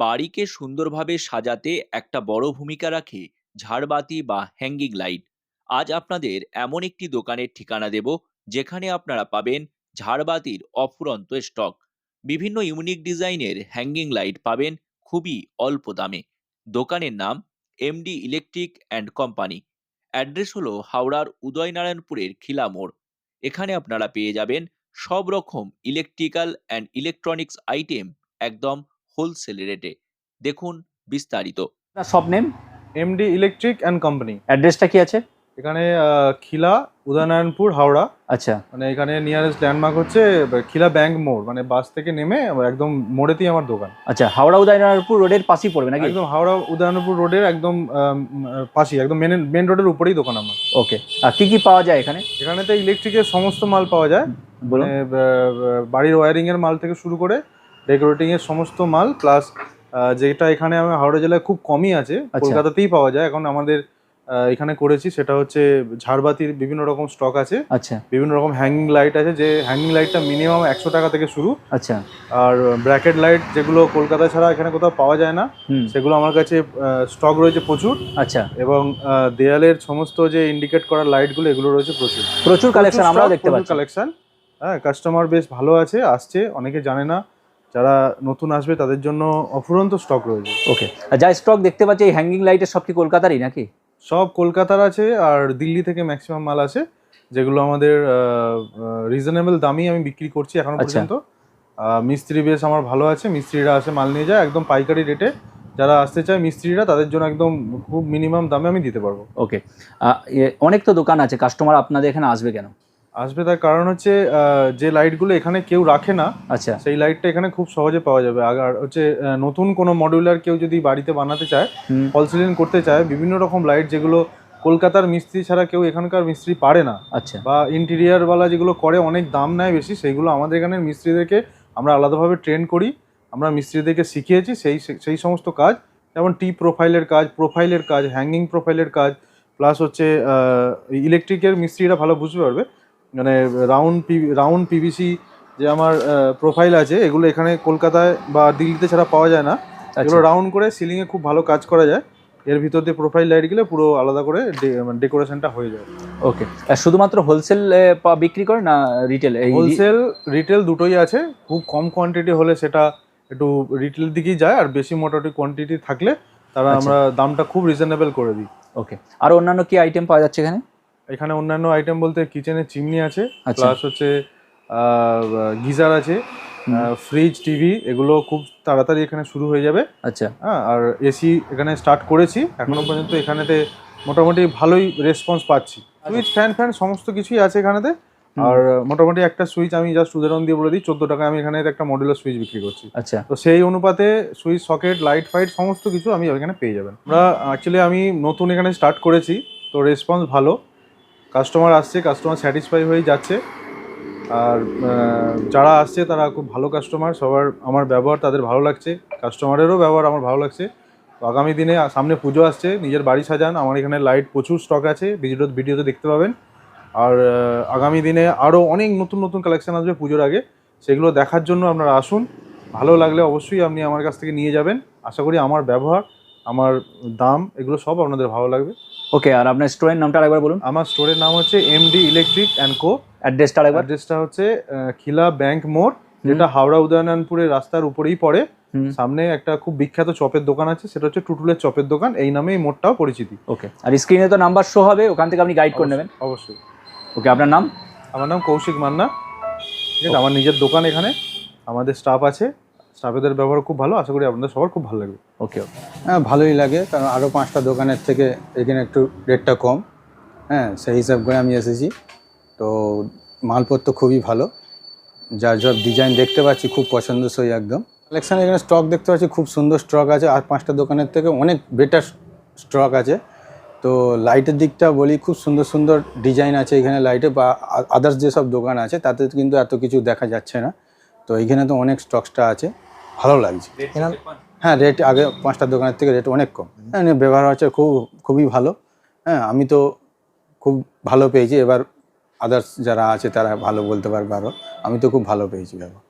বাড়িকে সুন্দরভাবে সাজাতে একটা বড় ভূমিকা রাখে ঝাড়বাতি বা হ্যাঙ্গিং লাইট আজ আপনাদের এমন একটি দোকানের ঠিকানা দেব যেখানে আপনারা পাবেন ঝাড়বাতির অফুরন্ত স্টক বিভিন্ন ইউনিক ডিজাইনের হ্যাঙ্গিং লাইট পাবেন খুবই অল্প দামে। দোকানের নাম MD electric and company address হলো হাওড়ার উদয়নারায়ণপুরের খিলা মোড়। এখানে আপনারা পেয়ে যাবেন সব রকম ইলেকট্রিক্যাল অ্যান্ড ইলেকট্রনিক্স আইটেম একদম হোলসেল রেটে দেখুন বিস্তারিত। আপনার সব name MD electric and company অ্যাড্রেসটা কি আছে? এখানে খিলা উদয়নারায়ণপুর হাওড়া। আচ্ছা। মানে এখানে নিয়ারেস্ট ল্যান্ডমার্ক হচ্ছে খিলা ব্যাংক মোড়। মানে বাস থেকে নেমে একদম মোড়েতেই আমার দোকান। আচ্ছা হাওড়া উদয়নারায়ণপুর রোডের পাশেই পড়বে নাকি? একদম হাওড়া উদয়নারায়ণপুর রোডের একদম পাশেই একদম মেন মেন রোডের উপরেই দোকান আমার। ওকে আর কি কি পাওয়া যায় এখানে? এখানে তো ইলেকট্রিকের সমস্ত মাল পাওয়া যায়। মানে, বাড়ির ওয়ারিং এর মাল থেকে শুরু করে ডেকোরেটিং এর সমস্ত মাল প্লাস যেটা এখানে আমার হাওড়া জেলায় খুব কমই আছে আচ্ছা। কলকাতাতেই পাওয়া যায়। এখন আমাদের এখানে করেছি সেটা হচ্ছে ঝাড়বাতির বিভিন্ন রকম স্টক আছে। আচ্ছা। বিভিন্ন রকম হ্যাঙ্গিং লাইট আছে যে হ্যাঙ্গিং লাইটটা মিনিমাম একশো টাকা থেকে শুরু। আচ্ছা। আর ব্র্যাকেট লাইট যেগুলো কলকাতা ছাড়া এখানে কোথাও পাওয়া যায় না সেগুলো আমার কাছে স্টক রয়েছে প্রচুর। আচ্ছা। এবং দেয়ালের সমস্ত যে ইন্ডিকেট করা লাইটগুলো এগুলো রয়েছে প্রচুর। প্রচুর কালেকশন আমরাও দেখতে পাচ্ছি। কালেকশন হ্যাঁ কাস্টমার বেশ ভালো আছে আসছে অনেকে জানে না। যারা নতুন আসবে তাদের জন্য অফুরন্ত স্টক রয়েছে ওকে আর যা স্টক দেখতে পাচ্ছি এই হ্যাঙ্গিং লাইটের সব কি কলকাতারই নাকি? সব কলকাতার আছে আর দিল্লি থেকে ম্যাক্সিমাম মাল আছে যেগুলো আমাদের রিজনেবল দামই আমি বিক্রি করছি এখনও আচ্ছা। পর্যন্ত। মিস্ত্রি বেশ আমার ভালো আছে মিস্ত্রিরা আসে মাল নিয়ে যায় একদম পাইকারি রেটে যারা আসতে চায় মিস্ত্রিরা তাদের জন্য একদম খুব মিনিমাম দামে আমি দিতে পারব। ওকে অনেক তো দোকান আছে কাস্টমার আপনাদের এখানে আসবে কেন? আসবে তার কারণ হচ্ছে যে লাইটগুলো এখানে কেউ রাখে না আচ্ছা। সেই লাইটটা এখানে খুব সহজে পাওয়া যাবে। আর হচ্ছে নতুন কোনো মডিউলার কেউ যদি বাড়িতে বানাতে চায় ফল সিলিং করতে চায় বিভিন্ন রকম লাইট যেগুলো কলকাতার মিস্ত্রি ছাড়া কেউ এখানকার মিস্ত্রি পারে না আচ্ছা। বা ইন্টেরিয়ারওয়ালা যেগুলো করে অনেক দাম নেয় বেশি সেইগুলো আমাদের এখানের মিস্ত্রিদেরকে আমরা আলাদাভাবে ট্রেন করি। আমরা মিস্ত্রিদেরকে শিখিয়েছি সেই সেই সমস্ত কাজ যেমন টি প্রোফাইলের কাজ প্রোফাইলের কাজ হ্যাঙ্গিং প্রোফাইলের কাজ প্লাস হচ্ছে ইলেকট্রিকের মিস্ত্রিরা ভালো বুঝতে পারবে। মানে রাউন্ড পি রাউন্ড পিভিসি যে আমার প্রোফাইল আছে এগুলো এখানে কলকাতায় বা দিল্লিতে ছাড়া পাওয়া যায় না। আচ্ছা। এগুলো রাউন্ড করে সিলিংয়ে খুব ভালো কাজ করা যায়। এর ভিতর দিয়ে প্রোফাইল লাইট গেলে পুরো আলাদা করে ডেকোরেশনটা হয়ে যায়। ওকে আর শুধুমাত্র হোলসেল বিক্রি করে না রিটেল হোলসেল রিটেল দুটোই আছে। খুব কম কোয়ান্টিটি হলে সেটা একটু রিটেল দিকেই যায় আর বেশি মোটামুটি কোয়ান্টিটি থাকলে তারা আচ্ছা। আমরা দামটা খুব রিজনেবল করে দিই। ওকে আর অন্যান্য কি আইটেম পাওয়া যাচ্ছে এখানে? এখানে অন্যান্য আইটেম বলতে কিচেনের চিমনি আছে আচ্ছা। প্লাস হচ্ছে গিজার আছে ফ্রিজ টিভি এগুলো খুব তাড়াতাড়ি এখানে শুরু হয়ে যাবে। আচ্ছা। হ্যাঁ আর এসি এখানে স্টার্ট করেছি এখনও পর্যন্ত এখানেতে মোটামুটি ভালোই রেসপন্স পাচ্ছি। সুইচ ফ্যান ফ্যান সমস্ত কিছুই আছে এখানেতে। আর মোটামুটি একটা সুইচ আমি জাস্ট উদাহরণ দিয়ে বলে দিই চোদ্দ টাকা আমি এখানে একটা মডেলের সুইচ বিক্রি করছি। আচ্ছা। তো সেই অনুপাতে সুইচ সকেট লাইট ফাইট সমস্ত কিছু আমি এখানে পেয়ে যাবেন। আমরা অ্যাকচুয়ালি আমি নতুন এখানে স্টার্ট করেছি তো রেসপন্স ভালো। কাস্টমার আসছে, কাস্টমার স্যাটিসফাই হয়ে যাচ্ছে। আর যারা আসছে তারা খুব ভালো কাস্টমার, সবার আমার ব্যবহার তাদের ভালো লাগছে, কাস্টমারেরও ব্যবহার আমার ভালো লাগছে। তো আগামী দিনে সামনে পুজো আসছে, নিজের বাড়ি সাজান, আমার এখানে লাইট প্রচুর স্টক আছে ভিডিও ভিডিওতে দেখতে পাবেন। আর আগামী দিনে আরও অনেক নতুন নতুন কালেকশন আসবে পুজোর আগে, সেগুলো দেখার জন্য আপনারা আসুন। ভালো লাগলে অবশ্যই আপনি আমার কাছ থেকে নিয়ে যাবেন। আশা করি আমার ব্যবহার, আমার দাম, এগুলো সব আপনাদের ভালো লাগবে। ওকে আর আপনার স্টোরের নামটা আরেকবার বলুন। আমার স্টোরের নাম হচ্ছে এমডি ইলেকট্রিক অ্যান্ড কো অ্যাড্রেসটা আরেকবার। অ্যাড্রেসটা হচ্ছে খিলা ব্যাংক মোড় যেটা হাওড়া উদয়নারায়ণপুরের রাস্তার উপরেই পড়ে। সামনে একটা খুব বিখ্যাত চপের দোকান আছে সেটা হচ্ছে টুটুলের চপের দোকান। এই নামেই মোড়টাও পরিচিতি। ওকে আর স্ক্রিনে তো নাম্বার শো হবে ওখান থেকে আপনি গাইড করে নেবেন। অবশ্যই। ওকে আপনার নাম? আমার নাম কৌশিক মান্না। ঠিক আছে আমার নিজের দোকান এখানে আমাদের স্টাফ আছে। স্টাফেদের ব্যবহার খুব ভালো, আশা করি আপনাদের সবার খুব ভালো লাগবে। ওকে ওকে। হ্যাঁ ভালোই লাগে, কারণ আরও পাঁচটা দোকানের থেকে এখানে একটু রেটটা কম। হ্যাঁ সেই হিসাব করে আমি এসেছি। তো মালপত্র খুবই ভালো। যার সব ডিজাইন দেখতে পাচ্ছি, খুব পছন্দসই একদম। কালেকশান এখানে স্টক দেখতে পাচ্ছি, খুব সুন্দর স্টক আছে। আর পাঁচটা দোকানের থেকে অনেক বেটার স্টক আছে। তো লাইটের দিকটা বলি, খুব সুন্দর সুন্দর ডিজাইন আছে এখানে লাইটে, বা আদার্স যেসব দোকান আছে, তাতে কিন্তু এত কিছু দেখা যাচ্ছে না। তো এইখানে তো অনেক স্টকসটা আছে। ভালো লাগছে। হ্যাঁ রেট আগে পাঁচটা দোকানের থেকে রেট অনেক কম। হ্যাঁ ব্যবহার হচ্ছে খুব খুবই ভালো। হ্যাঁ আমি তো খুব ভালো পেয়েছি। এবার আদার্স যারা আছে তারা ভালো বলতে পারবে আরও আমি তো খুব ভালো পেয়েছি ব্যবহার।